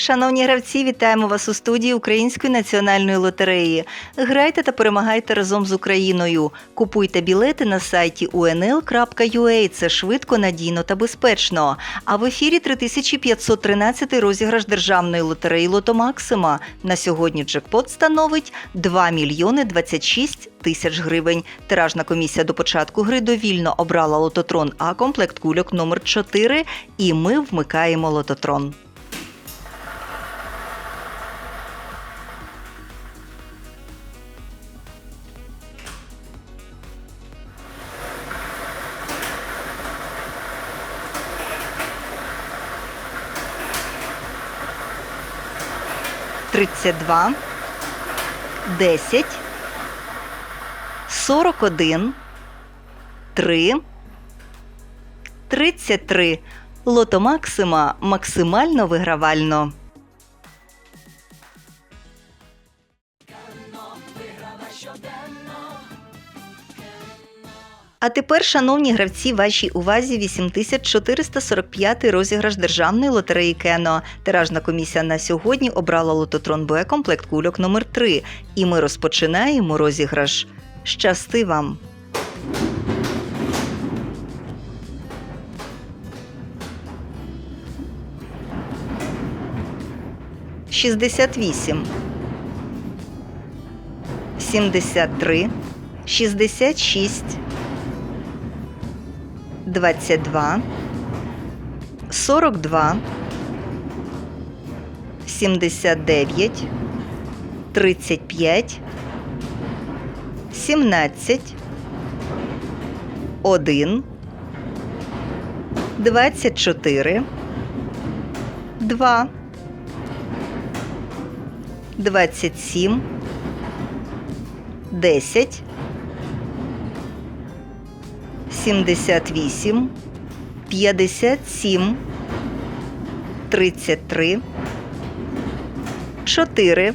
Шановні гравці, вітаємо вас у студії Української національної лотереї. Грайте та перемагайте разом з Україною. Купуйте білети на сайті unl.ua. Це швидко, надійно та безпечно. А в ефірі 3513 розіграш державної лотереї Лото Максима. На сьогодні джекпот становить 2 мільйони 26 тисяч гривень. Тиражна комісія до початку гри довільно обрала лототрон А комплект кульок номер 4 і ми вмикаємо лототрон. Тридцять два, десять, сорок один, три, тридцять три. Лото Максима максимально вигравально. А тепер, шановні гравці, вашій увазі 8445 розіграш державної лотереї Кено. Тиражна комісія на сьогодні обрала лототрон Б комплект кульок номер 3 І ми розпочинаємо розіграш. Щасти вам! Шістдесят вісім, сімдесят три, шістдесят шість, двадцять два, сорок два, сімдесят дев'ять, тридцять п'ять, сімнадцять, один, двадцять чотири, два. 27, 10, 78, 57, 33, 4,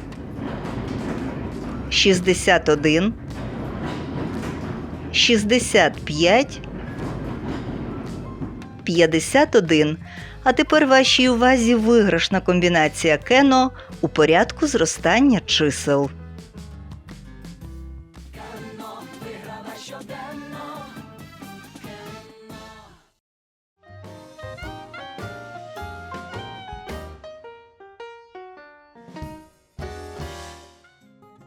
61, 65, 51. А тепер вашій увазі виграшна комбінація кено у порядку зростання чисел.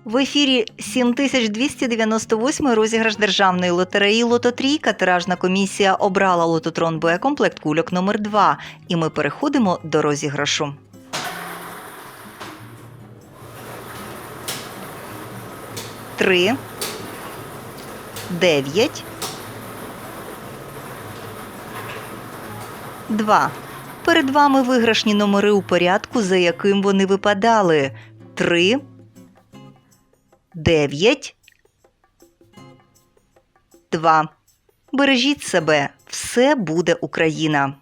В ефірі 7298 розіграш державної лотереї Лототрійка. Тиражна комісія обрала лототрон Б комплект кульок номер 2 І ми переходимо до розіграшу. Три, дев'ять, два. Перед вами виграшні номери у порядку, за яким вони випадали. Три, дев'ять, два. Бережіть себе, все буде Україна.